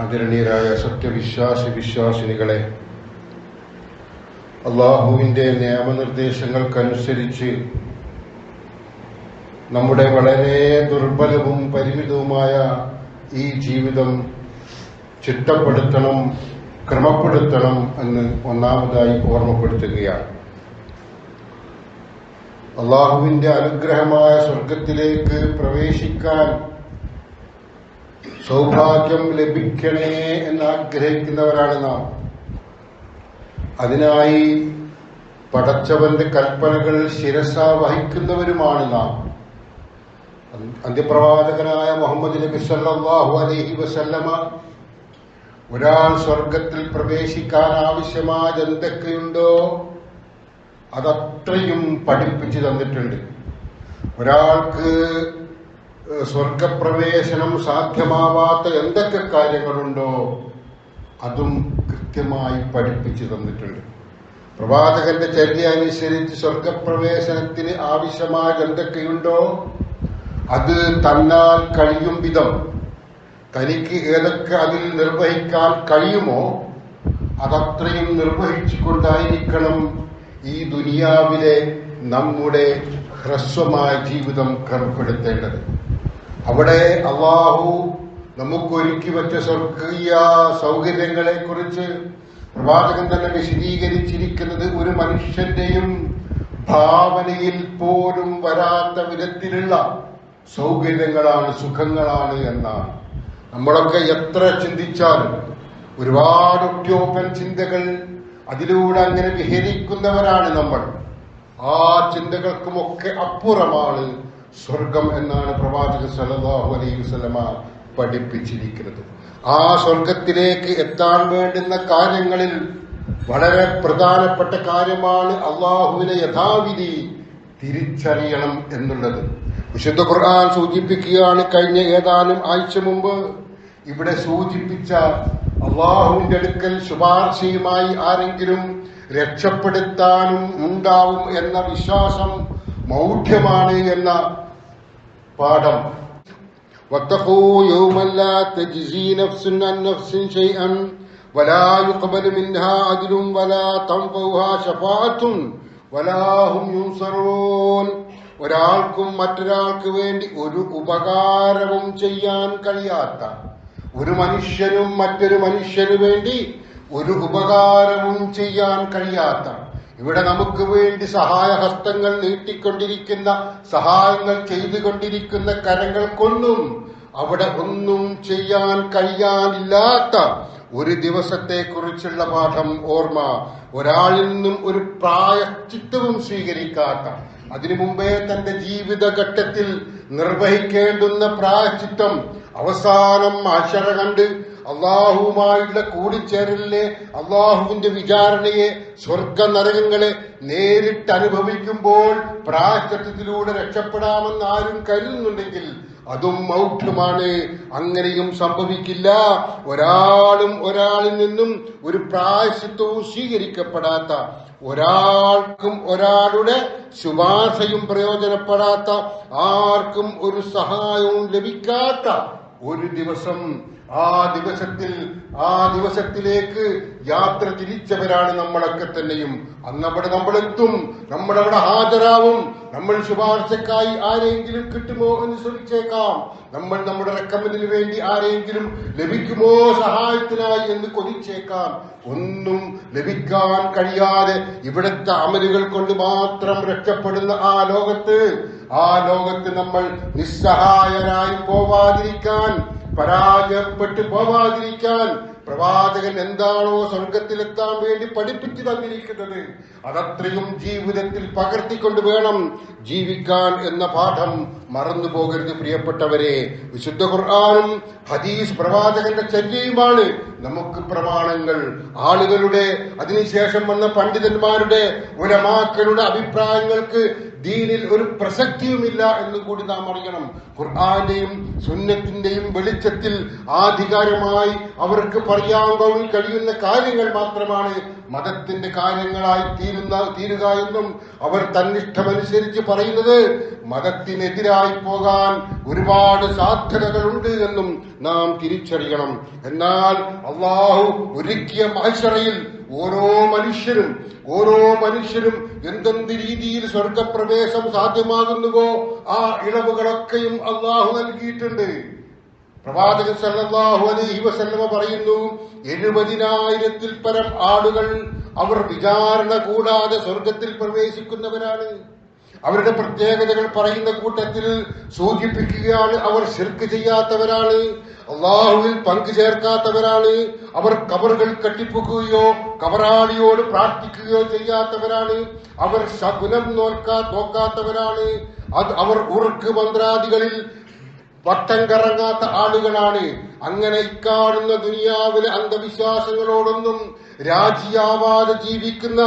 ആദരണീയരായ സത്യവിശ്വാസി വിശ്വാസിനികളെ അള്ളാഹുവിന്റെ നിയമനിർദ്ദേശങ്ങൾക്കനുസരിച്ച് നമ്മുടെ വളരെ ദുർബലവും പരിമിതവുമായ ഈ ജീവിതം ചിട്ടപ്പെടുത്തണം ക്രമപ്പെടുത്തണം എന്ന് ഒന്നാമതായി ഓർമ്മപ്പെടുത്തുകയാണ്. അള്ളാഹുവിന്റെ അനുഗ്രഹമായ സ്വർഗത്തിലേക്ക് പ്രവേശിക്കാൻ സൗഭാഗ്യം ലഭിക്കണേ എന്ന് ആഗ്രഹിക്കുന്നവരാണ് നാം. അതിനായി പടച്ചവന്റെ കൽപ്പനകൾ ശിരസ വഹിക്കുന്നവരുമാണ് നാം. അന്ത്യപ്രവാചകനായ മുഹമ്മദ് നബി സല്ലാഹു അലഹി വസല്ലമ ഒരാൾ സ്വർഗത്തിൽ പ്രവേശിക്കാൻ ആവശ്യമായ എന്തൊക്കെയുണ്ടോ അതത്രയും പഠിപ്പിച്ചു തന്നിട്ടുണ്ട്. ഒരാൾക്ക് സ്വർഗപ്രവേശനം സാധ്യമാവാത്ത എന്തൊക്കെ കാര്യങ്ങളുണ്ടോ അതും കൃത്യമായി പഠിപ്പിച്ചു തന്നിട്ടുണ്ട്. പ്രവാചകന്റെ ചര്യ അനുസരിച്ച് സ്വർഗപ്രവേശനത്തിന് ആവശ്യമായ എന്തൊക്കെയുണ്ടോ അത് തന്നാൽ കഴിയും വിധം. തനിക്ക് ഏതൊക്കെ അതിൽ നിർവഹിക്കാൻ കഴിയുമോ അതത്രയും നിർവഹിച്ചുകൊണ്ടായിരിക്കണം ഈ ദുനിയാവിലെ നമ്മുടെ ഹ്രസ്വമായ ജീവിതം ക്രമപ്പെടുത്തേണ്ടത് അവിടെ അള്ളാഹു നമുക്കൊരുക്കി വെച്ച സ്വർഗീയ സൗകര്യങ്ങളെ കുറിച്ച് പ്രവാചകൻ തന്നെ വിശദീകരിച്ചിരിക്കുന്നത് ഒരു മനുഷ്യന്റെയും ഭാവനയിൽ പോലും വരാത്ത വിധത്തിലുള്ള സൗകര്യങ്ങളാണ് സുഖങ്ങളാണ് എന്നാണ്. നമ്മളൊക്കെ എത്ര ചിന്തിച്ചാലും ഒരുപാട് ഒറ്റോപ്പൻ ചിന്തകൾ അതിലൂടെ അങ്ങനെ വിഹരിക്കുന്നവരാണ് നമ്മൾ. ആ ചിന്തകൾക്കുമൊക്കെ അപ്പുറമാണ് സ്വർഗം എന്നാണ് പ്രവാചകൻ സല്ലല്ലാഹു അലൈഹി വസല്ലമ പഠിപ്പിച്ചിരിക്കുന്നത്. ആ സ്വർഗത്തിലേക്ക് എത്താൻ വേണ്ടുന്ന കാര്യങ്ങളിൽ വളരെ പ്രധാനപ്പെട്ട കാര്യമാണ് അള്ളാഹുവിനെ യഥാവിധി തിരിച്ചറിയണം എന്നുള്ളത്. വിശുദ്ധ ഖുർആൻ സൂചിപ്പിക്കുകയാണ് കഴിഞ്ഞ ഏതാനും ആഴ്ച മുമ്പ് ഇവിടെ സൂചിപ്പിച്ച അള്ളാഹുവിന്റെ അടുക്കൽ ശുപാർശയുമായി ആരെങ്കിലും രക്ഷപ്പെടുത്താനും ഉണ്ടാവും എന്ന വിശ്വാസം മൗഢ്യമാണ് എന്ന പാഠം واتقوا يوما لا تجزي نفس عن نفس شيئا ولا يقبل منها عدل ولا تنفعها شفاعة ولا هم ينصرون ഒരാൾക്കും മറ്റൊരാൾക്ക് വേണ്ടി ഒരു ഉപകാരവും ചെയ്യാൻ കഴിയാത്ത ഒരു മനുഷ്യനും മറ്റൊരു മനുഷ്യന് വേണ്ടി ഒരു ഉപകാരവും ചെയ്യാൻ കഴിയാത്ത ഇവിടെ നമുക്ക് വേണ്ടി സഹായഹസ്തങ്ങൾ നീട്ടിക്കൊണ്ടിരിക്കുന്ന സഹായങ്ങൾ ചെയ്തുകൊണ്ടിരിക്കുന്ന കരങ്ങൾക്കൊന്നും അവിടെ ഒന്നും ചെയ്യാൻ കഴിയാനില്ലാത്ത ഒരു ദിവസത്തെ കുറിച്ചുള്ള പാഠം ഓർമ്മ ഒരാളിൽ നിന്നും ഒരു പ്രായച്ചിത്തവും സ്വീകരിക്കാത്ത അതിനു മുമ്പേ തന്റെ ജീവിതഘട്ടത്തിൽ നിർവഹിക്കേണ്ടുന്ന പ്രായച്ചിത്തം അവസാനം ആശര കണ്ട് അള്ളാഹുവുമായുള്ള കൂടിച്ചേരലിനെ അള്ളാഹുവിന്റെ വിചാരണയെ സ്വർഗ നരകങ്ങളെ നേരിട്ട് അനുഭവിക്കുമ്പോൾ പ്രായശ്ചത്തിലൂടെ രക്ഷപ്പെടാമെന്ന് ആരും കരുതുന്നുണ്ടെങ്കിൽ അതും മൗഢ്യമാണ് അങ്ങനെയും സംഭവിക്കില്ല. ഒരാളും ഒരാളിൽ നിന്നും ഒരു പ്രായശത്വവും സ്വീകരിക്കപ്പെടാത്ത ഒരാൾക്കും ഒരാളുടെ ശുപാർശയും പ്രയോജനപ്പെടാത്ത ആർക്കും ഒരു സഹായവും ലഭിക്കാത്ത ഒരു ദിവസം ആ ദിവസത്തിൽ ആ ദിവസത്തിലേക്ക് യാത്ര തിരിച്ചവരാണ് നമ്മളൊക്കെ തന്നെയും. അന്നവിടെ നമ്മളെത്തും നമ്മളവിടെ ഹാജരാവും. നമ്മൾ ശുപാർശക്കായി ആരെങ്കിലും കിട്ടുമോ എന്ന് ശ്രമിച്ചേക്കാം നമ്മൾ നമ്മുടെ റെക്കമെന്റിന് വേണ്ടി ആരെങ്കിലും ലഭിക്കുമോ സഹായത്തിനായി എന്ന് കൊതിച്ചേക്കാം. ഒന്നും ലഭിക്കാൻ കഴിയാതെ ഇവിടുത്തെ അമലുകൾ കൊണ്ട് മാത്രം രക്ഷപ്പെടുന്ന ആ ലോകത്ത് ആ ലോകത്ത് നമ്മൾ നിസ്സഹായരായി പോവാതിരിക്കാൻ പരാജയപ്പെട്ടു പോവാതിരിക്കാൻ പ്രവാചകൻ എന്താണോ സ്വർഗത്തിലെത്താൻ വേണ്ടി പഠിപ്പിച്ചു തന്നിരിക്കുന്നത്. അതത്രയും ജീവിതത്തിൽ പകർത്തിക്കൊണ്ട് വേണം ജീവിക്കാൻ എന്ന പാഠം മറന്നു പോകരുത് പ്രിയപ്പെട്ടവരെ. വിശുദ്ധ ഖുർആാനും ഹദീസ് പ്രവാചകന്റെ ചര്യയുമാണ് നമുക്ക് പ്രമാണങ്ങൾ. ആളുകളുടെ അതിനുശേഷം വന്ന പണ്ഡിതന്മാരുടെ ഉലമാക്കളുടെ അഭിപ്രായങ്ങൾക്ക് ദീനിൽ ഒരു പ്രസക്തിയുമില്ല എന്ന് കൂടി നാം അറിയണം. ഖുർആാന്റെയും സുന്നത്തിന്റെയും വെളിച്ചത്തിൽ ആധികാരമായി അവർക്ക് പറയാൻ കഴിയുന്ന കാര്യങ്ങൾ മാത്രമാണ് മതത്തിന്റെ കാര്യങ്ങളായി തീരുന്ന തീരുക എന്നും അവർ തന്നിഷ്ടമനുസരിച്ച് പറയുന്നത്. മതത്തിനെതിരായി പോകാൻ ഒരുപാട് സാധ്യതകളുണ്ട് എന്നും നാം തിരിച്ചറിയണം. എന്നാൽ അള്ളാഹു ഒരുക്കിയ മഹിഷറയിൽ ഓരോ മനുഷ്യരും ഓരോ മനുഷ്യരും എന്തെന്ത് രീതിയിൽ സ്വർഗപ്രവേശം സാധ്യമാകുന്നുവോ ആ ഇളവുകളൊക്കെയും അള്ളാഹു നൽകിയിട്ടുണ്ട്. പ്രവാചകൻ സല്ലാഹു അലൈഹി വസല്ലമ പറയുന്നു എഴുപതിനായിരത്തിൽ പരം ആളുകൾ അവർ വിചാരണ കൂടാതെ സ്വർഗത്തിൽ പ്രവേശിക്കുന്നവരാണ്. അവരുടെ പ്രത്യേകതകൾ പറയുന്ന കൂട്ടത്തിൽ സൂചിപ്പിക്കുകയാണ് അവർ ശിർക്ക് ചെയ്യാത്തവരാണ് അള്ളാഹുവിൽ പങ്കു ചേർക്കാത്തവരാണ് അവർ കബറുകൾ കെട്ടിപ്പൊക്കുകയോ കബറാളിയോട് പ്രാർത്ഥിക്കുകയോ ചെയ്യാത്തവരാണ് അവർ ശകുനം നോക്കാ നോക്കാത്തവരാണ് അത് അവർ ഉറുക്ക് മന്ത്രാദികളിൽ വട്ടം കറങ്ങാത്ത ആളുകളാണ്. അങ്ങനെ ഇക്കാണുന്ന ദുനിയാവിലെ അന്ധവിശ്വാസങ്ങളോടൊന്നും രാജിയാവാതെ ജീവിക്കുന്ന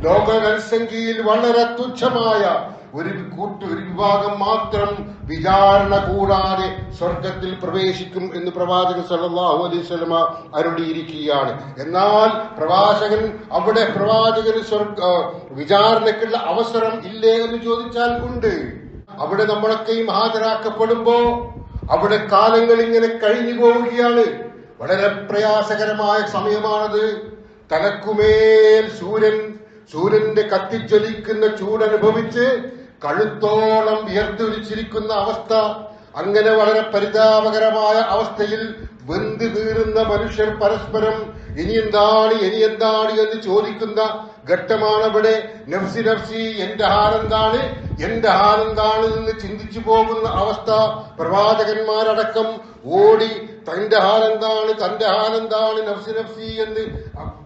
ലോക ജനസംഖ്യയിൽ വളരെ തുച്ഛമായ ഒരു കൂട്ട് ഒരു വിഭാഗം മാത്രം വിചാരണ കൂടാതെ സ്വർഗത്തിൽ പ്രവേശിക്കും എന്ന് പ്രവാചകൻ സല്ലല്ലാഹു അലൈഹി വസല്ലമ അരുളിയിരിക്കുകയാണ്. എന്നാൽ പ്രവാചകൻ അവിടെ പ്രവാചകന് സ്വർഗ വിചാരണയ്ക്കുള്ള അവസരം ഇല്ലേ എന്ന് ചോദിച്ചാൽ ഉണ്ട്. അവിടെ നമ്മളൊക്കെയും ഹാജരാക്കപ്പെടുമ്പോ അവിടെ കാലങ്ങൾ ഇങ്ങനെ കഴിഞ്ഞു പോവുകയാണ് വളരെ പ്രയാസകരമായ സമയമാണത്. തലക്കുമേൽ സൂര്യൻ സൂര്യന്റെ കത്തിജ്വലിക്കുന്ന ചൂടനുഭവിച്ച് കഴുത്തോളം വിയർത്തുരിച്ചിരിക്കുന്ന അവസ്ഥ അങ്ങനെ വളരെ പരിതാപകരമായ അവസ്ഥയിൽ വെന്ത് തീരുന്ന മനുഷ്യർ പരസ്പരം ഇനി എന്താണ് ഇനി എന്താണ് എന്ന് ചോദിക്കുന്ന ഘട്ടമാണ് നഫ്സി നഫ്സി എന്റെ ഹാരെന്താണ് എന്റെ ഹാരെന്താണ് എന്ന് ചിന്തിച്ചു പോകുന്ന അവസ്ഥ പ്രവാചകന്മാരടക്കം ഓടി തന്റെ ഹാരെന്താണ് തന്റെ ഹാരെന്താണ് നഫ്സി നഫ്സി? എന്ന്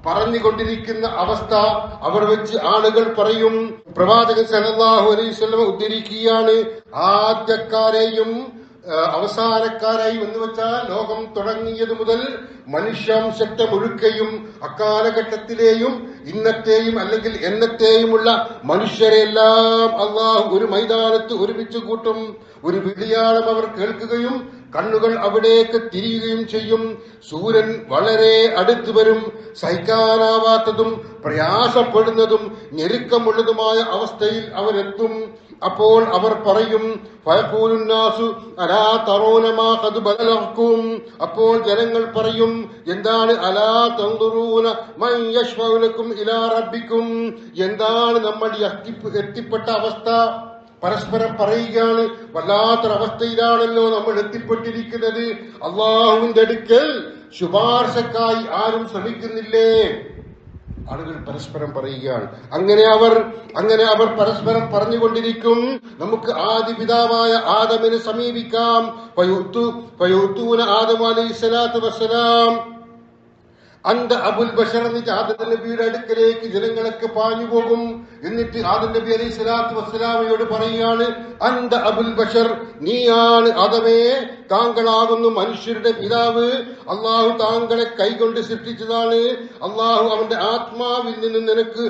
പറഞ്ഞുകൊണ്ടിരിക്കുന്ന അവസ്ഥ അവർ വെച്ച് ആളുകൾ പറയും. പ്രവാചകൻ സല്ലല്ലാഹു അലൈഹി വസല്ലം ഉദ്ധരിക്കുകയാണ് ആദ്യക്കാരെയും അവസാനക്കാരായി എന്ന് വെച്ചാൽ ലോകം തുടങ്ങിയത് മുതൽ മനുഷ്യാംശത്തെ മുഴുക്കയും അക്കാലഘട്ടത്തിലെയും ഇന്നത്തെയും അല്ലെങ്കിൽ എന്നത്തെയുമുള്ള മനുഷ്യരെല്ലാം അള്ളാഹു ഒരു മൈതാനത്ത് ഒരുമിച്ച് കൂട്ടും. ഒരു വിളിയാളം അവർ കേൾക്കുകയും കണ്ണുകൾ അവിടേക്ക് തിരിയുകയും ചെയ്യും. സൂര്യൻ വളരെ അടുത്ത് വരും. സഹിക്കാനാവാത്തതും പ്രയാസപ്പെടുന്നതും ഞെരുക്കമുള്ളതുമായ അവസ്ഥയിൽ അവരെത്തും. അപ്പോൾ അവർ പറയും അപ്പോൾ ജനങ്ങൾ പറയും എന്താണ് റബ്ബിക്കും എന്താണ് നമ്മൾ എത്തിപ്പെട്ട അവസ്ഥ? പരസ്പരം പറയുകയാണ് വല്ലാത്തൊരവസ്ഥയിലാണല്ലോ നമ്മൾ എത്തിപ്പെട്ടിരിക്കുന്നത്. അള്ളാഹുവിന്റെ അടുക്കൽ ശുപാർശക്കായി ആരും ശ്രമിക്കുന്നില്ലേ? ആളുകൾ പരസ്പരം പറയുകയാണ്. അങ്ങനെ അവർ അങ്ങനെ അവർ പരസ്പരം പറഞ്ഞുകൊണ്ടിരിക്കും. നമുക്ക് ആദ്യ പിതാവായ ആദമിനെ സമീപിക്കാം. ആദം അലൈഹി സ്വലാത്തു വസ്സലാം. അന്ത അബുൽ ബഷർ എന്നിട്ട് ആദം നബിയുടെ അടുക്കലേക്ക് ജനങ്ങളൊക്കെ പാഞ്ഞു പോകും. എന്നിട്ട് ആദ നബി അലൈഹി സ്വലാത്തു വസ്സലാമയോട് പറയുകയാണ് അന്ത അബുൽ ബഷർ നീയാണ് ആദമേ താങ്കളാകുന്നു മനുഷ്യരുടെ പിതാവ്. അള്ളാഹു താങ്കളെ കൈകൊണ്ട് സൃഷ്ടിച്ചതാണ്. അള്ളാഹു അവന്റെ ആത്മാവിൽ നിന്ന് നിനക്ക്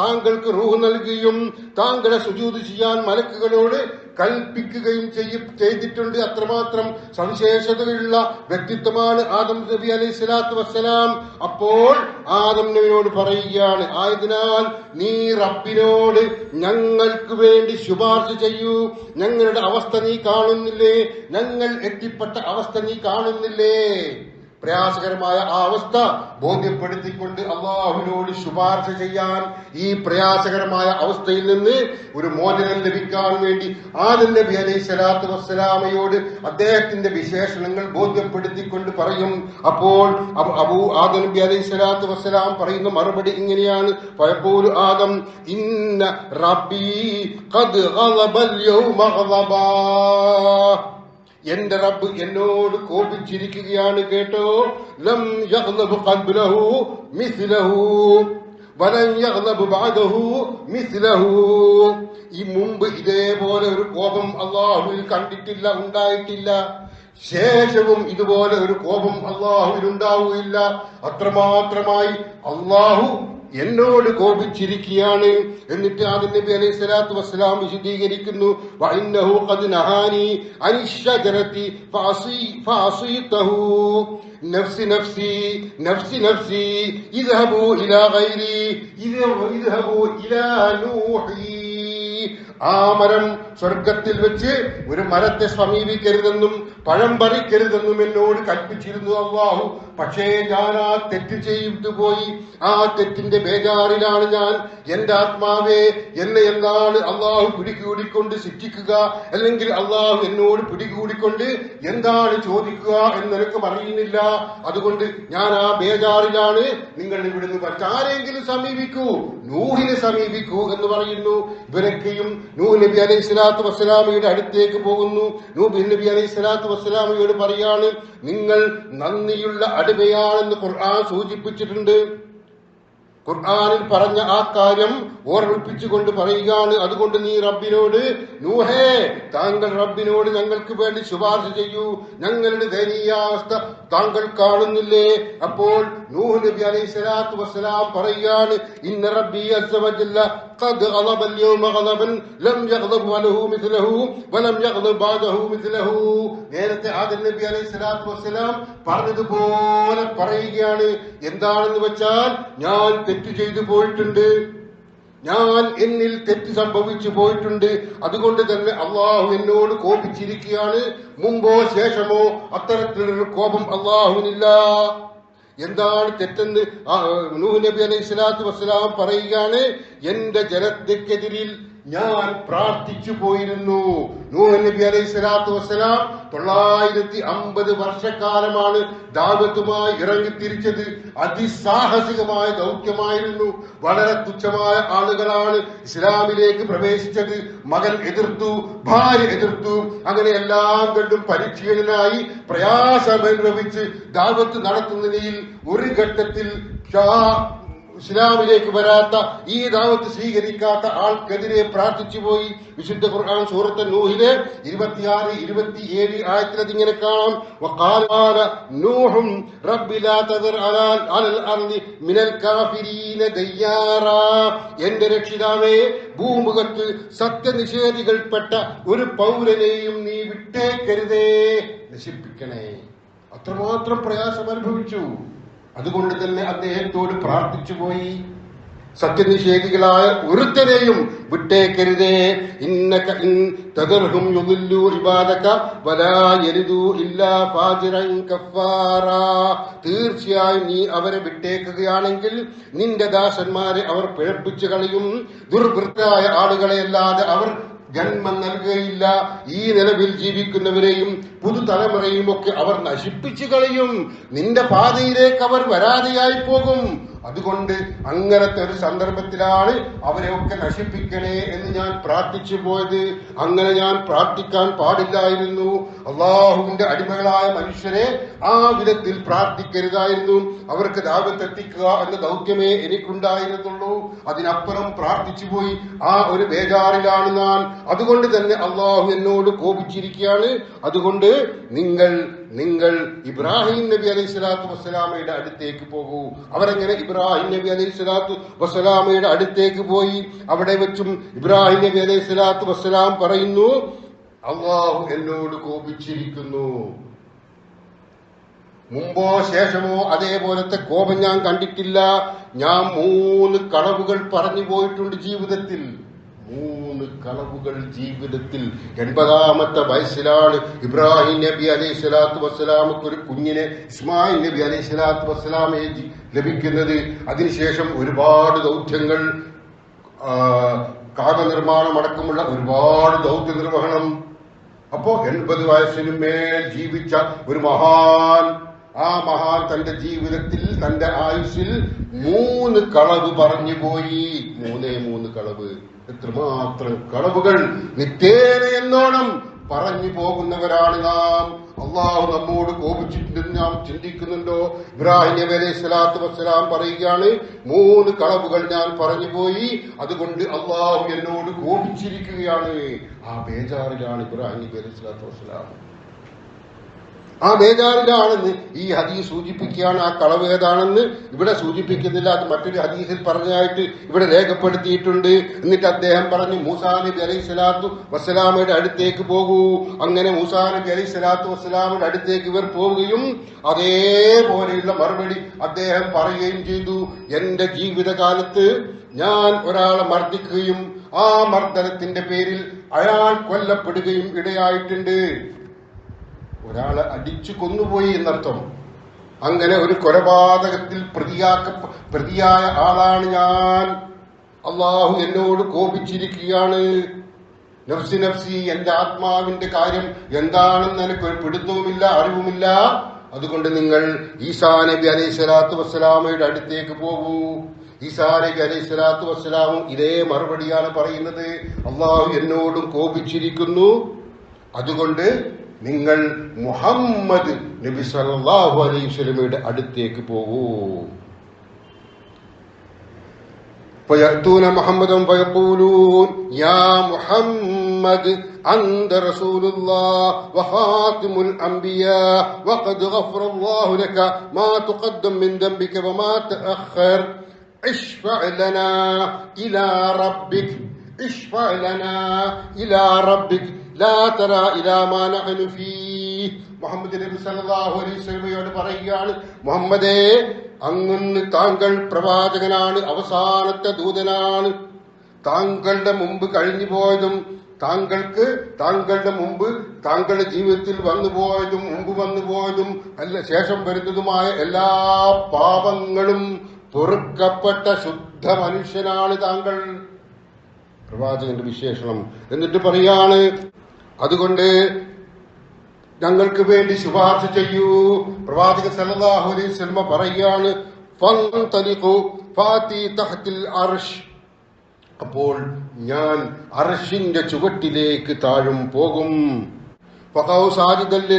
താങ്കൾക്ക് റൂഹ് നൽകുകയും താങ്കളെ സുജൂത് ചെയ്യാൻ മലക്കുകളോട് കൽപ്പിക്കുകയും ചെയ്യും ചെയ്തിട്ടുണ്ട്. അത്രമാത്രം സവിശേഷതകളുള്ള വ്യക്തിത്വമാണ് ആദം നബി അലൈഹി സ്വലാത്തു വസ്സലാം. അപ്പോൾ ആദം നബിയോട് പറയുകയാണ് ആയതിനാൽ നീ റബ്ബിനോട് ഞങ്ങൾക്ക് വേണ്ടി ശുപാർശ ചെയ്യൂ. ഞങ്ങളുടെ അവസ്ഥ നീ കാണുന്നില്ലേ? ഞങ്ങൾ എത്തിപ്പെട്ട അവസ്ഥ നീ കാണുന്നില്ലേ? പ്രയാസകരമായ ആ അവസ്ഥ ബോധ്യപ്പെടുത്തിക്കൊണ്ട് അള്ളാഹുവിനോട് ശുപാർശ ചെയ്യാൻ ഈ പ്രയാസകരമായ അവസ്ഥയിൽ നിന്ന് ഒരു മോചനം ലഭിക്കാൻ വേണ്ടി ആദം നബി അലൈഹി സ്വലാത്തു വസ്സലാമയോട് അദ്ദേഹത്തിന്റെ വിശേഷണങ്ങൾ ബോധ്യപ്പെടുത്തിക്കൊണ്ട് പറയും. അപ്പോൾ അബു- ആദം നബി അലൈഹി സ്വലാത്തു വസ്സലാം പറയുന്ന മറുപടി ഇങ്ങനെയാണ്. പഴപ്പോലും ആദം ഇന്ന റബ്ബി എന്റെ റബ്ബ് എന്നോട് കോപിച്ചിരിക്കുകയാണ് കേട്ടോ. ലം യഗ്ലബ് ഖബ്ലഹു മിസ്ലഹു. വലൻ യഗ്ലബ് ബഅദഹു മിസ്ലഹു. ഈ മുമ്പ് ഇതേപോലെ ഒരു കോപം അള്ളാഹുവിൽ കണ്ടിട്ടില്ല ഉണ്ടായിട്ടില്ല. ശേഷവും ഇതുപോലെ ഒരു കോപം അള്ളാഹുവിൽ ഉണ്ടാവുകയില്ല. അത്രമാത്രമായി അള്ളാഹു എന്നോട് കോപിച്ചിരിക്കുകയാണ്. എന്നിട്ട് ആദ്യം നബി അലൈഹി സ്വലാത്തു വസ്സലാം വിശദീകരിക്കുന്നു. നഫ്സി നഫ്സി നഫ്സി നഫ്സി ഇദ്ഹബു ഇലാ ഗൈരി ഇദ്ഹബു ഇലാ നൂഹി. ആ മരം സ്വർഗത്തിൽ വെച്ച് ഒരു മരത്തെ സമീപിക്കരുതെന്നും പഴം പറിക്കരുതെന്നും എന്നോട് കൽപ്പിച്ചിരുന്നു അള്ളാഹു പക്ഷേ ഞാൻ ആ തെറ്റ് ചെയ്തു പോയി. ആ തെറ്റിന്റെ ബേജാറിലാണ് ഞാൻ. എന്റെ ആത്മാവേ എന്നെ എന്താണ് അള്ളാഹു പിടികൂടിക്കൊണ്ട് ശിക്ഷിക്കുക? അല്ലെങ്കിൽ അള്ളാഹു എന്നോട് പിടികൂടിക്കൊണ്ട് എന്താണ് ചോദിക്കുക എന്ന് അറിയുന്നില്ല. അതുകൊണ്ട് ഞാൻ ആ ബേജാറിലാണ്. നിങ്ങൾ ഇവിടുന്ന് മറ്റാരെങ്കിലും സമീപിക്കൂ. നൂഹിനെ സമീപിക്കൂ എന്ന് പറയുന്നു. ഇവരൊക്കെയും നൂ നബി അലൈഹി സ്വലാത്തു വസ്സലാമയുടെ അടുത്തേക്ക് പോകുന്നു. നൂബി നബി അലൈഹി സ്വലാത്തു വസ്സലാമയോട് പറയാണ് നിങ്ങൾ നന്ദിയുള്ള അടിമയാണെന്ന് ഖുർആൻ സൂചിപ്പിച്ചിട്ടുണ്ട്. ഖുർആാനിൽ പറഞ്ഞ ആ കാര്യം ഓർമ്മിപ്പിച്ചുകൊണ്ട് പറയുകയാണ്. അതുകൊണ്ട് നീ റബ്ബിനോട് നൂഹേ താങ്കൾ റബ്ബിനോട് ഞങ്ങൾക്ക് വേണ്ടി ശുപാർശ ചെയ്യൂ. ഞങ്ങളുടെ ദയനീയാവസ്ഥ താങ്കൾ കാണുന്നില്ലേ? അപ്പോൾ നൂഹ് നബി അലൈഹി സ്വലാത്തു വസ്സലാം പറയുകയാണ് ഇന്ന റബ്ബി അസ്സവജല്ല قد غضب اليوم غضبا لم يغضب له مثله ولم يغضب بعده مثله നേരത്തെ ആദം നബി അലൈഹി സ്വലാത്തു വസ്സലാം പറഞ്ഞതുപോലെ പറയുകയാണ് എന്താണെന്ന് വെച്ചാൽ ഞാൻ തെറ്റ് ചെയ്തു പോയിട്ടുണ്ട് ഞാൻ എന്നിൽ തെറ്റ് സംഭവിച്ചു പോയിട്ടുണ്ട് അതുകൊണ്ട് തന്നെ അള്ളാഹു എന്നോട് കോപിച്ചിരിക്കുകയാണ് മുമ്പോ ശേഷമോ അത്തരത്തിലൊരു കോപം അള്ളാഹുവിനില്ല എന്താണ് തെറ്റെന്ന് നൂഹ് നബി അലൈഹി സ്വലാത്തു വസ്സലാം പറയുകയാണ് എന്റെ ജനതയ്ക്കെതിരിൽ ഞാൻ പ്രാർത്ഥിച്ചു പോയിരുന്നു. നൂഹ് നബി അലൈഹി സ്വലാത്തു വസ്സലാം തൊള്ളായിരത്തി അമ്പത് വർഷക്കാലമാണ് ദാവത്തുമായി ഇറങ്ങിത്തിരിച്ചത്. അതിസാഹസികമായ ദൗത്യമായിരുന്നു. വളരെ തുച്ഛമായ ആളുകളാണ് ഇസ്ലാമിലേക്ക് പ്രവേശിച്ചത്. മകൻ എതിർത്തു ഭാര്യ എതിർത്തു. അങ്ങനെ എല്ലാം കണ്ടും പരിശീലനായി പ്രയാസമനുഭവിച്ച് ദാവത്ത് നടത്തുന്നതിൽ ഒരു ഘട്ടത്തിൽ ഇസ്ലാമിലേക്ക് വരാത്ത ഈ ദാവത്ത് സ്വീകരിക്കാത്ത ആൾക്കെതിരെ പ്രാർത്ഥിച്ചുപോയി വിശുദ്ധ ഖുർആൻ സൂറത്ത് നൂഹിലെ ഇരുപത്തിയാറ് ഇരുപത്തിയേഴ് ആയത്തിൽ അതിങ്ങനെ കാണാം. കാഫിരീന ദയ്യാറാ. എന്റെ രക്ഷിതാവേ ഭൂമുഖത്ത് സത്യനിഷേധികൾപ്പെട്ട ഒരു പൗരനെയും നീ വിട്ടേക്കരുതേ. നശിപ്പിക്കണേ. അത്രമാത്രം പ്രയാസം അനുഭവിച്ചു. അതുകൊണ്ട് തന്നെ അദ്ദേഹത്തോട് പ്രാർത്ഥിച്ചു പോയി. സത്യനിഷേധികളായ ഒരുത്തരെയും വിട്ടേക്കരുതേ. ഇന്നക ഇൻ വലാ ഇല്ലാ തീർച്ചയായും നീ അവരെ വിട്ടേക്കുകയാണെങ്കിൽ നിന്റെ ദാസന്മാരെ അവർ പിഴപ്പിച്ചു കളയും. ദുർവൃത്തരായ ആളുകളെ അല്ലാതെ അവർ ജന്മം നൽകുകയില്ല. ഈ നിലവിൽ ജീവിക്കുന്നവരെയും പുതുതലമുറയും ഒക്കെ അവർ നശിപ്പിച്ചു കളയും. നിന്റെ പാതയിലേക്ക് അവർ വരാതെയായി പോകും. അതുകൊണ്ട് അങ്ങനത്തെ ഒരു സന്ദർഭത്തിലാണ് അവരെയൊക്കെ നശിപ്പിക്കണേ എന്ന് ഞാൻ പ്രാർത്ഥിച്ചു പോയത്. അങ്ങനെ ഞാൻ പ്രാർത്ഥിക്കാൻ പാടില്ലായിരുന്നു. അള്ളാഹുവിന്റെ അടിമകളായ മനുഷ്യരെ ആ വിധത്തിൽ പ്രാർത്ഥിക്കരുതായിരുന്നു. അവർക്ക് ദാപത്തെത്തിക്കുക എന്ന ദൗത്യമേ എനിക്കുണ്ടായിരുന്നുള്ളൂ. അതിനപ്പുറം പ്രാർത്ഥിച്ചു പോയി. ആ ഒരു ബേജാറിലാണ് ഞാൻ. അതുകൊണ്ട് തന്നെ അള്ളാഹു എന്നോട് കോപിച്ചിരിക്കുകയാണ്. അതുകൊണ്ട് നിങ്ങൾ നിങ്ങൾ ഇബ്രാഹിം നബി അലൈഹി സ്വലാത്തു വസ്സലാമയുടെ അടുത്തേക്ക് പോകൂ. അവരെങ്ങനെ ഇബ്രാഹിം നബി അലൈഹി സ്വലാത്തു വസ്സലാമയുടെ അടുത്തേക്ക് പോയി? അവിടെ വെച്ചും ഇബ്രാഹിം നബി അലൈഹി സ്വലാത്തു വസ്സലാം പറയുന്നു അള്ളാഹു എന്നോട് കോപിച്ചിരിക്കുന്നു. മുമ്പോ ശേഷമോ അതേപോലത്തെ കോപം ഞാൻ കണ്ടിട്ടില്ല. ഞാൻ മൂന്ന് കളവുകൾ പറഞ്ഞു പോയിട്ടുണ്ട് ജീവിതത്തിൽ. മൂന്ന് കളവുകൾ ജീവിതത്തിൽ എൺപതാമത്തെ വയസ്സിലാണ് ഇബ്രാഹിം നബി അലൈഹി സ്വലാത്തു വസ്സലാമക്ക് ഒരു കുഞ്ഞിനെ ഇസ്മായിൽ നബി അലൈഹി സ്വലാത്തു വസ്സലാമെ ലഭിക്കുന്നത്. അതിനുശേഷം ഒരുപാട് ദൗത്യങ്ങൾ ആ, കാവ നിർമ്മാണം അടക്കമുള്ള ഒരുപാട് ദൗത്യ നിർവഹണം. അപ്പോ എൺപത് വയസ്സിനു മേൽ ജീവിച്ച ഒരു മഹാൻ ആ മഹാൻ തന്റെ ജീവിതത്തിൽ തന്റെ ആയുസ്സിൽ മൂന്ന് കളവ് പറഞ്ഞു പോയി. മൂന്നേ മൂന്ന് കളവ്. എത്രമാത്രം കടവുകൾ നിത്യേന എന്നോണം പറഞ്ഞു പോകുന്നവരാണ് നാം. അള്ളാഹു നമ്മോട് കോപിച്ചിട്ടുണ്ടെന്ന് നാം ചിന്തിക്കുന്നുണ്ടോ? ഇബ്രാഹിം നബി അലൈഹി സ്വലാത്തു വസ്സലാം പറയുകയാണ് മൂന്ന് കളവുകൾ ഞാൻ പറഞ്ഞു പോയി അതുകൊണ്ട് അള്ളാഹു എന്നോട് കോപിച്ചിരിക്കുകയാണ്. ആ ബേജാറിലാണ് ഇബ്രാഹിം നബി അലൈഹി സ്വലാത്തു വസ്സലാം. ആ ബേജാറിലാണെന്ന് ഈ ഹദീസ് സൂചിപ്പിക്കുകയാണ്. ആ കളവ് ഏതാണെന്ന് ഇവിടെ സൂചിപ്പിക്കുന്നില്ല. അത് മറ്റൊരു ഹദീസിൽ പറഞ്ഞതായിട്ട് ഇവിടെ രേഖപ്പെടുത്തിയിട്ടുണ്ട്. എന്നിട്ട് അദ്ദേഹം പറഞ്ഞു മൂസാ നബി അലൈഹി സ്വലാത്തു വസ്സലാമയുടെ അടുത്തേക്ക് പോകൂ. അങ്ങനെ മൂസാ നബി അലൈഹി സ്വലാത്തു വസ്സലാമയുടെ അടുത്തേക്ക് ഇവർ പോവുകയും അതേപോലെയുള്ള മറുപടി അദ്ദേഹം പറയുകയും ചെയ്തു. എന്റെ ജീവിതകാലത്ത് ഞാൻ ഒരാളെ മർദ്ദിക്കുകയും ആ മർദ്ദനത്തിന്റെ പേരിൽ അയാൾ കൊല്ലപ്പെടുകയും ഇടയായിട്ടുണ്ട്. ഒരാളെ അടിച്ചു കൊന്നുപോയി എന്നർത്ഥം. അങ്ങനെ ഒരു കൊലപാതകത്തിൽ പ്രതിയാക്ക പ്രതിയായ ആളാണ് ഞാൻ. അള്ളാഹു എന്നോട് കോപിച്ചിരിക്കുകയാണ്. നഫ്സി നഫ്സി എന്റെ ആത്മാവിന്റെ കാര്യം എന്താണെന്ന് എനിക്ക് പിടുത്തവുമില്ല അറിവുമില്ല. അതുകൊണ്ട് നിങ്ങൾ ഈസാ നബി അലൈഹി സ്വലാത്തു വസ്സലാമയുടെ അടുത്തേക്ക് പോകൂ. ഈസാ നബി അലൈഹി സ്വലാത്തു വസ്സലാമും ഇതേ മറുപടിയാണ് പറയുന്നത്. അള്ളാഹു എന്നോടും കോപിച്ചിരിക്കുന്നു. അതുകൊണ്ട് നിങ്ങൾ മുഹമ്മദ് നബി സല്ലല്ലാഹു അലൈഹി വസല്ലമയുടെ അടുത്തേക്ക് പോകൂ فيأتون محمدا فيقولون يا محمد أنت رسول الله وخاتم الأنبياء وقد غفر الله لك ما تقدم من ذنبك وما تأخر اشفع لنا إلى ربك اشفع لنا إلى ربك മുഹമ്മദ് നബി പറയുകയാണ് മുഹമ്മദേ അങ്ങ് താങ്കൾ പ്രവാചകനാണ് അവസാനത്തെ ദൂതനാണ്. താങ്കളുടെ മുമ്പ് കഴിഞ്ഞു പോയതും താങ്കൾക്ക് താങ്കളുടെ മുമ്പ് താങ്കളുടെ ജീവിതത്തിൽ വന്നു പോയതും മുമ്പ് വന്നു പോയതും അല്ല ശേഷം വരുന്നതുമായ എല്ലാ പാപങ്ങളും പൊറുക്കപ്പെട്ട ശുദ്ധ മനുഷ്യനാണ് താങ്കൾ. പ്രവാചകന്റെ വിശേഷണം. എന്നിട്ട് പറയാണ് അതുകൊണ്ട് ഞങ്ങൾക്ക് വേണ്ടി ശുപാർശ ചെയ്യൂ. പ്രവാചക സല്ലല്ലാഹു അലൈഹി തഹ്തിൽ അർഷ്. അപ്പോൾ ഞാൻ അർഷിന്റെ ചുവട്ടിലേക്ക് താഴും പോകും. സാജിദല്ലി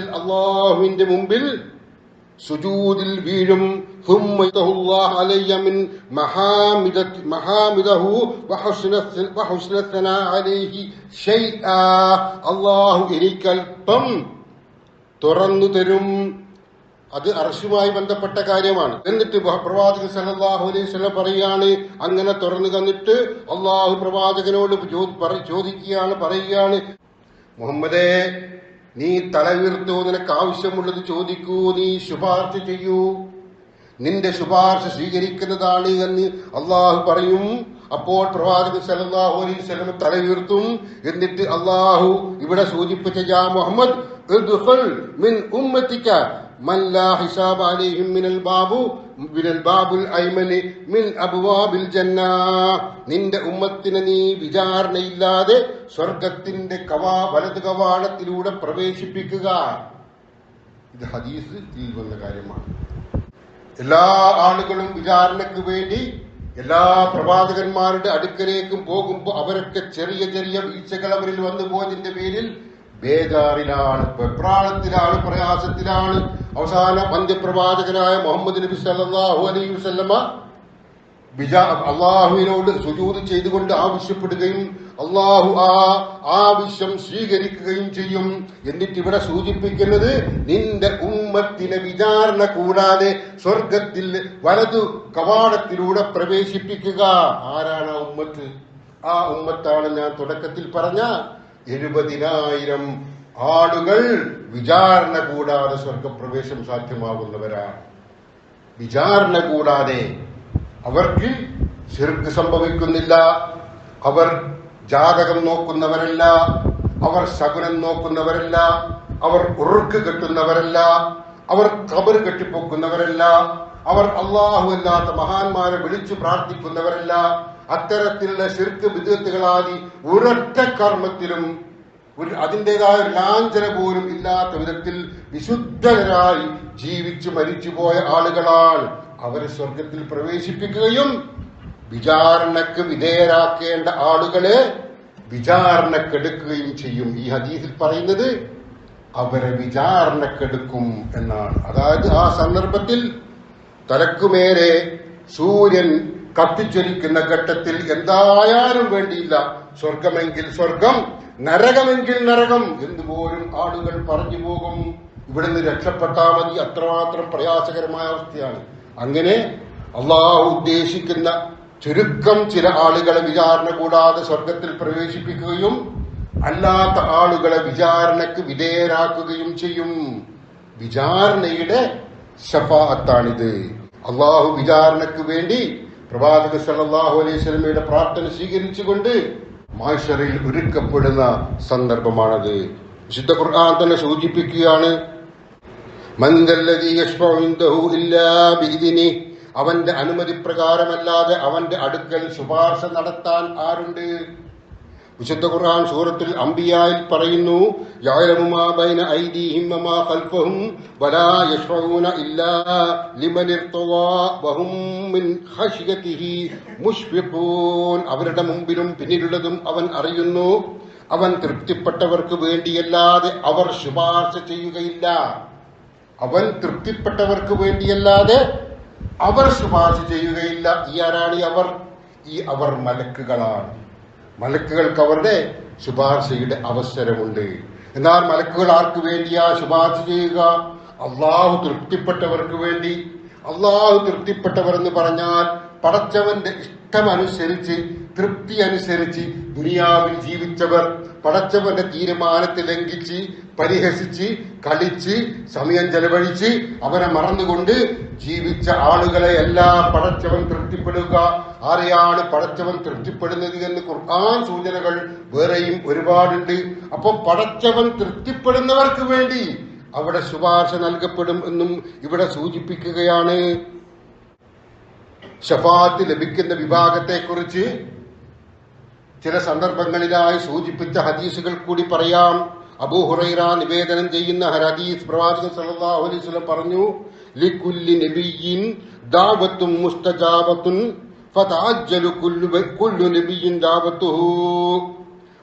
അല്ലാഹുവിന്റെ മുമ്പിൽ സുജൂദിൽ വീഴും. അള്ളാഹു എനിക്കൽപ്പം തുറന്നു തരും. അത് അർഷുമായി ബന്ധപ്പെട്ട കാര്യമാണ്. എന്നിട്ട് പ്രവാചകൻ സല്ലാഹു അലൈഹി സ്വലം പറയുകയാണ് അങ്ങനെ തുറന്നു തന്നിട്ട് അള്ളാഹു പ്രവാചകനോട് ചോദിക്കുകയാണ് പറയുകയാണ് മുഹമ്മദേ നീ തല ഉയർത്തൂ നിനക്ക് ആവശ്യമുള്ളത് ചോദിക്കൂ നീ ശുപാർശ ചെയ്യൂ. നിന്റെ ശുപാർശ സ്വീകരിക്കുന്നതാണ് എന്ന് അള്ളാഹു പറയും. അപ്പോൾ പ്രവാചകൻ സല്ലല്ലാഹു അലൈഹി വസല്ലം തല ഉയർത്തും എന്നിട്ട് അള്ളാഹു ഇവിടെ സൂചിപ്പിച്ച യാ മുഹമ്മദ് മിൻ ഹിസാബ മിനൽ ബാബു ബാബുൽ മിൻ നിന്റെ ഉമ്മത്തിനെ നീ വിചാരണയില്ലാതെ സ്വർഗത്തിന്റെ കവാ വലത് കവാടത്തിലൂടെ പ്രവേശിപ്പിക്കുക. ഇത് ഹദീസ് വന്ന കാര്യമാണ്. എല്ലാ ആളുകളും വിചാരണയ്ക്ക് വേണ്ടി എല്ലാ പ്രവാചകന്മാരുടെ അടുക്കലേക്കും പോകുമ്പോൾ അവരൊക്കെ ചെറിയ ചെറിയ വീഴ്ചകൾ അവരിൽ വന്നു പോയതിന്റെ പേരിൽ ബേജാറിലാണ് വെപ്രാളത്തിലാണ് പ്രയാസത്തിലാണ്. അവസാന പന്ത്യപ്രവാചകനായ മുഹമ്മദ് നബി സല്ലാഹു അലൈ വസല്ലമ വിജാ അള്ളാഹുവിനോട് സുജൂത് ചെയ്തുകൊണ്ട് ആവശ്യപ്പെടുകയും അള്ളാഹു ആ ആവശ്യം സ്വീകരിക്കുകയും ചെയ്യും. എന്നിട്ട് ഇവിടെ സൂചിപ്പിക്കുന്നത് നിന്റെ ഉമ്മത്തിനെ വിചാരണ കൂടാതെ സ്വർഗത്തിൽ വലതു കവാടത്തിലൂടെ പ്രവേശിപ്പിക്കുക. ആരാണ് ആ ഉമ്മത്ത്? ആ ഉമ്മത്താണ് ഞാൻ തുടക്കത്തിൽ പറഞ്ഞ എഴുപതിനായിരം ആളുകൾ വിചാരണ കൂടാതെ സ്വർഗപ്രവേശം സാധ്യമാകുന്നവരാണ്. വിചാരണ കൂടാതെ അവർക്ക് ശിർക്ക് സംഭവിക്കുന്നില്ല. അവർ ജാതകം നോക്കുന്നവരല്ല. അവർ ശകുനം നോക്കുന്നവരല്ല. അവർ ഉറുക്ക് കെട്ടുന്നവരല്ല. അവർ കബർ കെട്ടിപ്പൊക്കുന്നവരല്ല. അവർ അള്ളാഹു അല്ലാത്ത മഹാന്മാരെ വിളിച്ചു പ്രാർത്ഥിക്കുന്നവരല്ല. അത്തരത്തിലുള്ള ശിർക്ക് വിദഗ്ധകളാദി ഒരൊറ്റ കർമ്മത്തിലും ഒരു അതിന്റെതായ ഒരു ലാഞ്ചന പോലും ഇല്ലാത്ത വിധത്തിൽ വിശുദ്ധരായി ജീവിച്ചു മരിച്ചുപോയ ആളുകളാൽ അവരെ സ്വർഗത്തിൽ പ്രവേശിപ്പിക്കുകയും വിചാരണക്ക് വിധേയരാക്കേണ്ട ആളുകളെ വിചാരണക്കെടുക്കുകയും ചെയ്യും. ഈ ഹദീസിൽ പറയുന്നത് അവരെ വിചാരണക്കെടുക്കും എന്നാണ്. അതായത് ആ സന്ദർഭത്തിൽ തലക്കുമേലെ സൂര്യൻ കത്തിച്ചൊലിക്കുന്ന ഘട്ടത്തിൽ എന്തായാലും വേണ്ടിയില്ല. സ്വർഗമെങ്കിൽ സ്വർഗം നരകമെങ്കിൽ നരകം എന്തുപോലും ആളുകൾ പറഞ്ഞു പോകും. ഇവിടുന്ന് രക്ഷപ്പെട്ടാൽ മതി. അത്രമാത്രം പ്രയാസകരമായ അവസ്ഥയാണ്. അങ്ങനെ അള്ളാഹു ഉദ്ദേശിക്കുന്ന ചുരുക്കം ചില ആളുകളെ വിചാരണ കൂടാതെ സ്വർഗത്തിൽ പ്രവേശിപ്പിക്കുകയും അല്ലാത്ത ആളുകളെ വിചാരണക്ക് വിധേയരാക്കുകയും ചെയ്യും. വിചാരണയുടെ ഷഫാഅത്താണിത് അള്ളാഹു വിചാരണക്ക് വേണ്ടി പ്രവാചക സല്ലല്ലാഹു അലൈഹി സ്വലമയുടെ പ്രാർത്ഥന സ്വീകരിച്ചുകൊണ്ട് മാഷറിൽ ഒരുക്കപ്പെടുന്ന സന്ദർഭമാണത്. വിശുദ്ധ ഖുർആൻ തന്നെ സൂചിപ്പിക്കുകയാണ് അവന്റെ അനുമതി പ്രകാരമല്ലാതെ അവന്റെ അടുക്കൽ ശുപാർശ നടത്താൻ ആരുണ്ട്? വിശുദ്ധ ഖുർആൻ സൂറത്തിൽ അംബിയായിൽ പറയുന്നു അവരുടെ മുമ്പിലും പിന്നിലുള്ളതും അവൻ അറിയുന്നു. അവൻ തൃപ്തിപ്പെട്ടവർക്ക് വേണ്ടിയല്ലാതെ അവർ ശുപാർശ ചെയ്യുകയില്ല. അവൻ തൃപ്തിപ്പെട്ടവർക്ക് വേണ്ടിയല്ലാതെ അവർ ശുപാർശ ചെയ്യുകയില്ല. ഈ ആരാണ് അവർ? ഈ അവർ മലക്കുകളാണ്. മലക്കുകൾക്ക് അവരുടെ ശുപാർശയുടെ അവസരമുണ്ട്. എന്നാൽ മലക്കുകൾ ആർക്ക് വേണ്ടിയാ ശുപാർശ ചെയ്യുക? അള്ളാഹു തൃപ്തിപ്പെട്ടവർക്ക് വേണ്ടി. അള്ളാഹു തൃപ്തിപ്പെട്ടവർ എന്ന് പറഞ്ഞാൽ പടച്ചവന്റെ ഇഷ്ടമനുസരിച്ച് തൃപ്തി അനുസരിച്ച് ദുനിയാവിൽ ജീവിച്ചവർ പടച്ചവന്റെ തീരുമാനത്തെ ലംഘിച്ച് പരിഹസിച്ച് കളിച്ച് സമയം ചെലവഴിച്ച് അവനെ മറന്നുകൊണ്ട് ജീവിച്ച ആളുകളെ എല്ലാം പടച്ചവൻ തൃപ്തിപ്പെടുക. ആരെയാണ് പടച്ചവൻ തൃപ്തിപ്പെടുന്നത് എന്ന് ഖുർആൻ സൂചനകൾ വേറെയും ഒരുപാടുണ്ട്. അപ്പൊ പടച്ചവൻ തൃപ്തിപ്പെടുന്നവർക്ക് വേണ്ടി അവിടെ ശുപാർശ നൽകപ്പെടും എന്നും ഇവിടെ സൂചിപ്പിക്കുകയാണ്. ഷഫാത്ത് ലഭിക്കുന്ന വിഭാഗത്തെക്കുറിച്ച് ചില സന്ദർഭങ്ങളിലായി സൂചിപ്പിച്ച ഹദീസുകൾ കൂടി പറയാം. അബൂ ഹുറൈറ നിവേദനം ചെയ്യുന്ന ഹദീസ് പ്രവാചകൻ സല്ലല്ലാഹു അലൈഹി വസല്ലം പറഞ്ഞു ലികുല്ലി നബിയിൻ ദാവത്തും മുസ്തജാബത്തുൻ ഫതഅജ്ജലു കുല്ലു കുല്ലു നബിയിൻ ദാവത്തുഹു.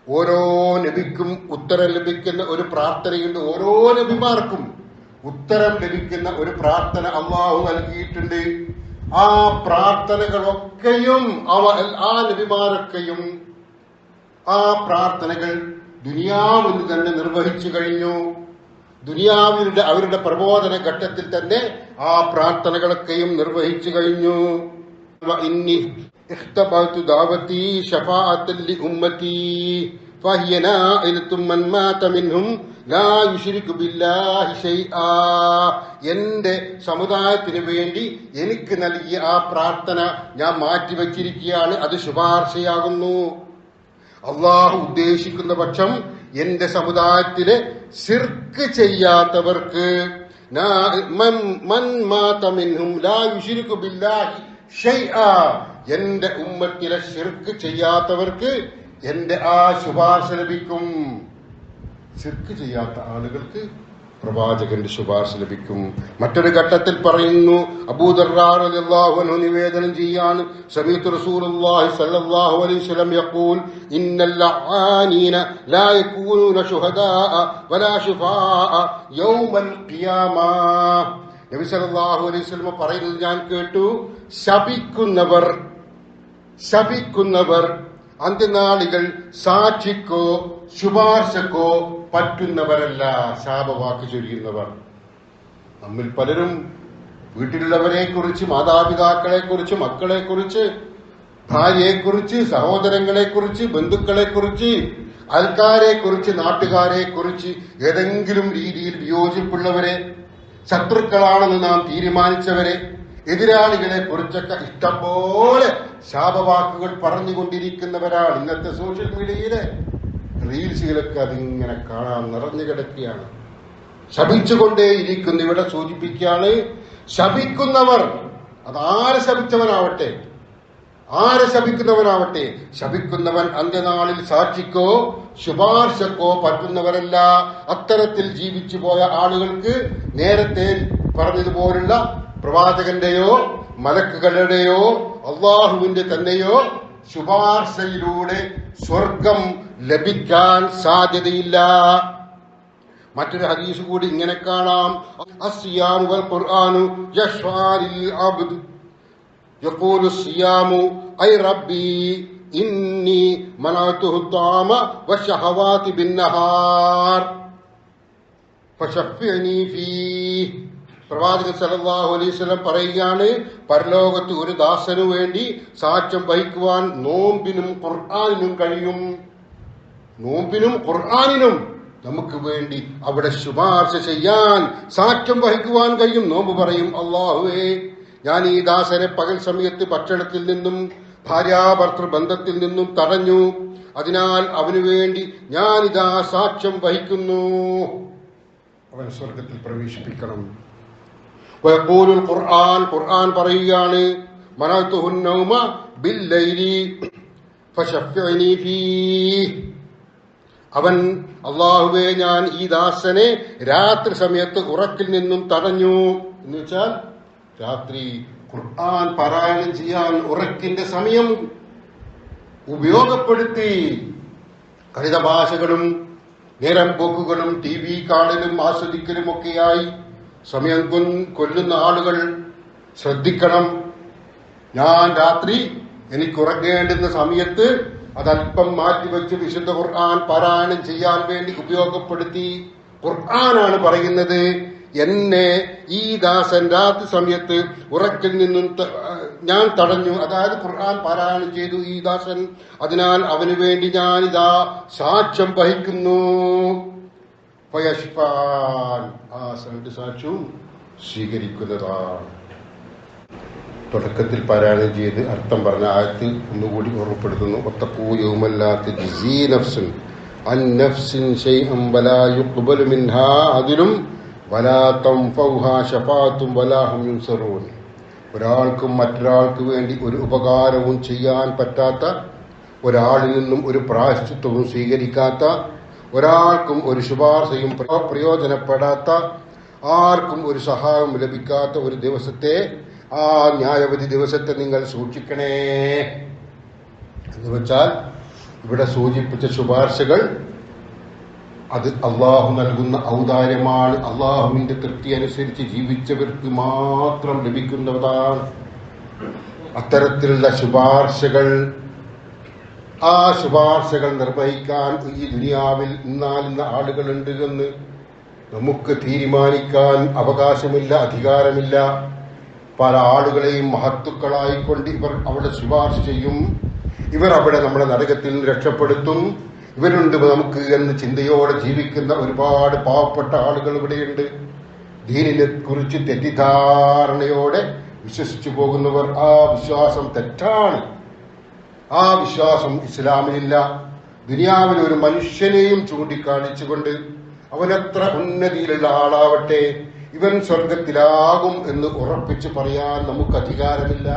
ഓരോ നബിക്കും ഉത്തരം ലഭിക്കുന്ന ഒരു പ്രാർത്ഥനയുണ്ട്. ഓരോ നബിമാർക്കും ഉത്തരം ലഭിക്കുന്ന ഒരു പ്രാർത്ഥന അള്ളാഹു നൽകിയിട്ടുണ്ട്. ആ പ്രാർത്ഥനകളൊക്കെയും അവ ആ നബിമാരൊക്കെയും ആ പ്രാർത്ഥനകൾ ദുനിയാവിൽ തന്നെ നിർവഹിച്ചു കഴിഞ്ഞു. ദുനിയാവിന്റെ അവരുടെ പ്രബോധന ഘട്ടത്തിൽ തന്നെ ആ പ്രാർത്ഥനകളൊക്കെയും നിർവഹിച്ചു കഴിഞ്ഞു. اختبأت دعوتي شفاعة لأمتي فهي نائلة من مات منهم لا يشرك بالله شيئا എന്റെ സമുദായത്തിന് വേണ്ടി എനിക്ക് നൽകിയ ആ പ്രാർത്ഥന ഞാൻ മാറ്റിവെച്ചിരിക്കുകയാണ് അത് ശുപാർശയാകുന്നു അള്ളാഹു ഉദ്ദേശിക്കുന്ന പക്ഷം എന്റെ സമുദായത്തിലെ സിർക്ക് ചെയ്യാത്തവർക്ക് എന്റെ ഉമ്മത്തിലെ ഷിർക്ക് ചെയ്യാത്തവർക്ക് എന്റെ ആ ശുപാർശ ലഭിക്കും. ശിർക്ക് ചെയ്യാത്ത ആളുകൾക്ക് പ്രവാചകന്റെ ശുപാർശ ലഭിക്കും. മറ്റൊരു ഘട്ടത്തിൽ പറയുന്നു അബൂദർഹു നിവേദനം റസൂലുള്ളാഹി സല്ലല്ലാഹു അലൈഹി വസല്ലം യഖൂൽ വലാ യൗമൽ നബി സല്ലല്ലാഹു അലൈഹി വസല്ലം പറയുന്നത് ഞാൻ കേട്ടു ശപിക്കുന്നവർ ശപിക്കുന്നവർ അന്ത്യനാളികൾ സാക്ഷിക്കോ ശുപാർശക്കോ പറ്റുന്നവരല്ല ശാപവാക്ക് ചൊരിയുന്നവർ. നമ്മിൽ പലരും വീട്ടിലുള്ളവരെ കുറിച്ച് മാതാപിതാക്കളെ കുറിച്ച് മക്കളെ കുറിച്ച് ഭാര്യയെക്കുറിച്ച് സഹോദരങ്ങളെ കുറിച്ച് ബന്ധുക്കളെ കുറിച്ച് അൽക്കാരെ കുറിച്ച് നാട്ടുകാരെ കുറിച്ച് ഏതെങ്കിലും രീതിയിൽ വിയോജിപ്പുള്ളവരെ ശത്രുക്കളാണെന്ന് നാം തീരുമാനിച്ചവരെ എതിരാളികളെ കുറിച്ചൊക്കെ ഇഷ്ടംപോലെ ശാപവാക്കുകൾ പറഞ്ഞുകൊണ്ടിരിക്കുന്നവരാണ് ഇന്നത്തെ സോഷ്യൽ മീഡിയയിലെ റീൽസുകളൊക്കെ അതിങ്ങനെ കാണാൻ നിറഞ്ഞു കിടക്കുകയാണ്. ശപിച്ചുകൊണ്ടേയിരിക്കുന്നു ഇവിടെ സൂചിപ്പിക്കുകയാണ് ശപിക്കുന്നവർ അതാരെ ശപിച്ചവനാവട്ടെ? ആരെ ശപിക്കുന്നവനാവട്ടെ? ശപിക്കുന്നവൻ അന്ത്യനാളിൽ സാക്ഷിക്കോ ശുപാർശക്കോ പറ്റുന്നവരല്ല. അത്തരത്തിൽ ജീവിച്ചു പോയ ആളുകൾക്ക് നേരത്തെ പറഞ്ഞതുപോലുള്ള പ്രവാചകന്റെയോ മലക്കുകളുടെയോ അള്ളാഹുവിന്റെ തന്നെയോ ശുപാർശയിലൂടെ സ്വർഗം ലഭിക്കാൻ സാധ്യതയില്ല മറ്റൊരു ഹദീസ് കൂടി ഇങ്ങനെ കാണാം അസ്സിയാമു വൽ ഖുർആനു യശ്ഫാലിൽ അബ്ദ് يقول الصيام أي ربي ഇന്നി മനാതുഹു ത്വാമ വശഹവാതി ബിന്നഹാർ ഫശഫ്യനി ഫീഹ് പ്രവാചകൻ സല്ലല്ലാഹു അലൈഹി വസല്ലം പറയുകയാണ് പരലോകത്ത് ഒരു ദാസനു വേണ്ടി സാക്ഷ്യം വഹിക്കുവാൻ നോമ്പിനും ഖുർആാനിനും കഴിയും. നോമ്പിനും ഖുർആാനിനും നമുക്ക് വേണ്ടി അവിടെ ശുപാർശ ചെയ്യാൻ സാക്ഷ്യം വഹിക്കുവാൻ കഴിയും. നോമ്പ് പറയും അള്ളാഹുവേ ഞാൻ ഈ ദാസനെ പകൽ സമയത്ത് ഭക്ഷണത്തിൽ നിന്നും ഭാര്യാഭർത്തൃ ബന്ധത്തിൽ നിന്നും തടഞ്ഞു. അതിനാൽ അവനു വേണ്ടി ഞാനിതാ സാക്ഷ്യം വഹിക്കുന്നു. അവൻ സ്വർഗത്തിൽ പ്രവേശിപ്പിക്കണം. ഖുർആൻ ഖുർആൻ പറയുകയാണ്. ബില്ലൈലി ഫശഫ്ഇനി ഫീ അവൻ അള്ളാഹുവെ ഞാൻ ഈ ദാസനെ രാത്രി സമയത്ത് ഉറക്കിൽ നിന്നും തടഞ്ഞു. എന്ന് വെച്ചാൽ രാത്രി ഖുർആൻ പാരായണം ചെയ്യാൻ ഉറക്കിന്റെ സമയം ഉപയോഗപ്പെടുത്തി. കളിത ഭാഷകളും നേരം പോക്കുകളും ടി വി കാണലും ആസ്വദിക്കലും ഒക്കെയായി സമയം കൊല്ലുന്ന ആളുകൾ ശ്രദ്ധിക്കണം. ഞാൻ രാത്രി എനിക്ക് ഉറങ്ങേണ്ടുന്ന സമയത്ത് അതല്പം മാറ്റിവെച്ച് വിശുദ്ധ ഖുർആൻ പാരായണം ചെയ്യാൻ വേണ്ടി ഉപയോഗപ്പെടുത്തി ഖുർആനാണ് പറയുന്നത്. എന്നെ ഈ ദാസൻ രാത്രി സമയത്ത് ഉറക്കിൽ നിന്നും ഞാൻ തടഞ്ഞു. അതായത് ഖുർആൻ പാരായണം ചെയ്തു ഈ ദാസൻ. അതിനാൽ അവന് വേണ്ടി ഞാൻ ഇതാ സാക്ഷ്യം വഹിക്കുന്നു. ഫയഷ്ഫാൻ. ആ രണ്ട് സാക്ഷ്യവും സ്വീകരിക്കുന്നതാണ്. തുടക്കത്തിൽ പാരായണം ചെയ്ത് അർത്ഥം പറഞ്ഞ ആയത്തിൽ ഒന്നുകൂടി ഓർമ്മപ്പെടുത്തുന്നു. ഒത്തപ്പൂ അൻ നഫ്സിൻ മിൻഹാ അതിലും വലാ തംഫൗഹാ ഒരാൾക്കും മറ്റൊരാൾക്ക് വേണ്ടി ഒരു ഉപകാരവും ചെയ്യാൻ പറ്റാത്ത ഒരാളിൽ നിന്നും ഒരു പ്രായശ്ചിത്വവും സ്വീകരിക്കാത്ത ഒരാൾക്കും ഒരു ശുപാർശയും പ്രയോജനപ്പെടാത്ത ആർക്കും ഒരു സഹായവും ലഭിക്കാത്ത ഒരു ദിവസത്തെ ആ ന്യായവധി ദിവസത്തെ നിങ്ങൾ സൂക്ഷിക്കണേ. എന്ന് വെച്ചാൽ ഇവിടെ സൂചിപ്പിച്ച ശുപാർശകൾ അത് അള്ളാഹു നൽകുന്ന ഔദാര്യമാണ്. അള്ളാഹുവിന്റെ തൃപ്തി അനുസരിച്ച് ജീവിച്ചവർക്ക് മാത്രം ലഭിക്കുന്നതാണ്. അത്തരത്തിലുള്ള ശുപാർശകൾ ആ ശുപാർശകൾ നിർവഹിക്കാൻ ഈ ദുനിയാവിൽ ഇന്നാലിന്ന ആളുകളുണ്ട് എന്ന് നമുക്ക് തീരുമാനിക്കാൻ അവകാശമില്ല അധികാരമില്ല. പല ആളുകളെയും മഹത്തുക്കളായിക്കൊണ്ട് ഇവർ അവിടെ ശുപാർശ ചെയ്യും. ഇവർ അവിടെ നമ്മുടെ നരകത്തിൽ രക്ഷപ്പെടുത്തും. ഇവരുണ്ട് നമുക്ക് എന്ന് ചിന്തയോടെ ജീവിക്കുന്ന ഒരുപാട് പാവപ്പെട്ട ആളുകൾ ഇവിടെയുണ്ട്. ദീനിനെ കുറിച്ച് തെറ്റിദ്ധാരണയോടെ വിശ്വസിച്ചു പോകുന്നവർ ആ വിശ്വാസം തെറ്റാണ്. ആ വിശ്വാസം ഇസ്ലാമിലില്ല. ദുനിയാവിൽ ഒരു മനുഷ്യനെയും ചൂണ്ടിക്കാണിച്ചുകൊണ്ട് അവനെത്ര ഉന്നതിയിലുള്ള ആളാവട്ടെ ഇവൻ സ്വർഗത്തിലാകും എന്ന് ഉറപ്പിച്ച് പറയാൻ നമുക്ക് അധികാരമില്ല.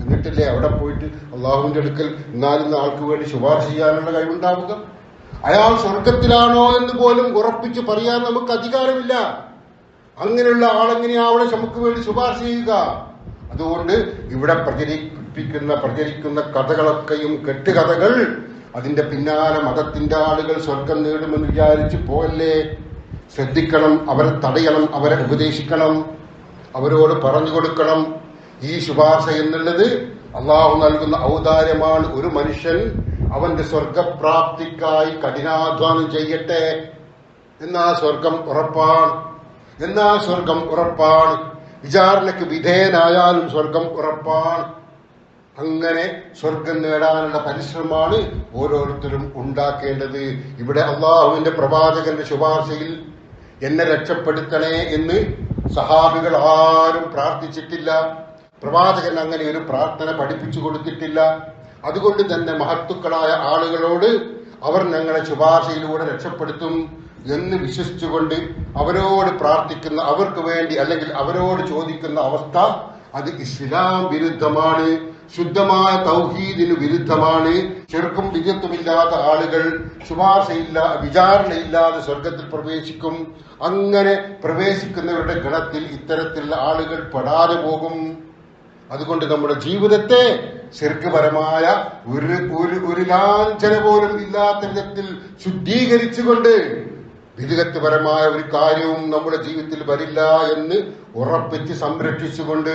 എന്നിട്ടില്ലേ അവിടെ പോയിട്ട് അള്ളാഹുവിന്റെ അടുക്കൽ എന്നാലും ആൾക്ക് വേണ്ടി ശുപാർശ ചെയ്യാനുള്ള കഴിവുണ്ടാവുക? അയാൾ സ്വർഗത്തിലാണോ എന്ന് പോലും ഉറപ്പിച്ച് പറയാൻ നമുക്ക് അധികാരമില്ല. അങ്ങനെയുള്ള ആളെങ്ങനെയാവണം നമുക്ക് വേണ്ടി ശുപാർശ ചെയ്യുക? അതുകൊണ്ട് ഇവിടെ പ്രചരിപ്പിക്കുന്ന പ്രചരിക്കുന്ന കഥകളൊക്കെയും കെട്ടുകഥകൾ അതിന്റെ പിന്നാലെ മതത്തിന്റെ ആളുകൾ സ്വർഗം നേടുമെന്ന് വിചാരിച്ച് പോയല്ലേ ശ്രദ്ധിക്കണം അവരെ തടയണം അവരെ ഉപദേശിക്കണം അവരോട് പറഞ്ഞു കൊടുക്കണം. ഈ ശുപാർശ എന്നുള്ളത് അള്ളാഹു നൽകുന്ന ഔദാര്യമാണ്. ഒരു മനുഷ്യൻ അവന്റെ സ്വർഗപ്രാപ്തിക്കായി കഠിനാധ്വാനം ചെയ്യട്ടെ. എന്നാ സ്വർഗം ഉറപ്പാണ്. എന്നാ സ്വർഗം ഉറപ്പാണ്. വിചാരണയ്ക്ക് വിധേയനായാലും സ്വർഗം ഉറപ്പാണ്. അങ്ങനെ സ്വർഗം നേടാനുള്ള പരിശ്രമമാണ് ഓരോരുത്തരും ഉണ്ടാക്കേണ്ടത്. ഇവിടെ അള്ളാഹുവിന്റെ പ്രവാചകന്റെ ശുപാർശയിൽ എന്നെ രക്ഷപ്പെടുത്തണേ എന്ന് സഹാബികൾ ആരും പ്രാർത്ഥിച്ചിട്ടില്ല. പ്രവാചകൻ അങ്ങനെ ഒരു പ്രാർത്ഥന പഠിപ്പിച്ചു കൊടുത്തിട്ടില്ല. അതുകൊണ്ട് തന്നെ മഹത്തുക്കളായ ആളുകളോട് അവർ ഞങ്ങളെ ശുപാർശയിലൂടെ രക്ഷപ്പെടുത്തും എന്ന് വിശ്വസിച്ചുകൊണ്ട് അവരോട് പ്രാർത്ഥിക്കുന്ന അവർക്ക് വേണ്ടി അല്ലെങ്കിൽ അവരോട് ചോദിക്കുന്ന അവസ്ഥ അത് ഇസ്ലാം വിരുദ്ധമാണ്. ശുദ്ധമായ തൗഹീദിന് വിരുദ്ധമാണ്. ചെറുക്കും വിജയത്വമില്ലാത്ത ആളുകൾ ശുപാർശയില്ല വിചാരണയില്ലാതെ സ്വർഗത്തിൽ പ്രവേശിക്കും. അങ്ങനെ പ്രവേശിക്കുന്നവരുടെ ഗണത്തിൽ ഇത്തരത്തിലുള്ള ആളുകൾ പെടാതെ പോകും. അതുകൊണ്ട് നമ്മുടെ ജീവിതത്തെ ചെറുക്കുപരമായ ഒരു ഒരു ഒരു ലാഞ്ചന പോലും ഇല്ലാത്ത വിധത്തിൽ ശുദ്ധീകരിച്ചുകൊണ്ട് വിദഗത്വപരമായ ഒരു കാര്യവും നമ്മുടെ ജീവിതത്തിൽ വരില്ല എന്ന് ഉറപ്പിച്ച് സംരക്ഷിച്ചുകൊണ്ട്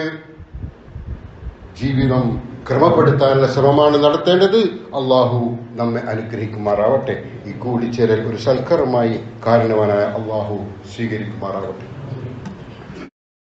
ജീവിതം ക്രമപ്പെടുത്താനുള്ള ശ്രമമാണ് നടത്തേണ്ടത്. അള്ളാഹു നമ്മെ അനുഗ്രഹിക്കുമാറാവട്ടെ. ഈ കൂടിച്ചേരൽ ഒരു സൽക്കരമായി കാരണവാനായ അള്ളാഹു സ്വീകരിക്കുമാറാവട്ടെ.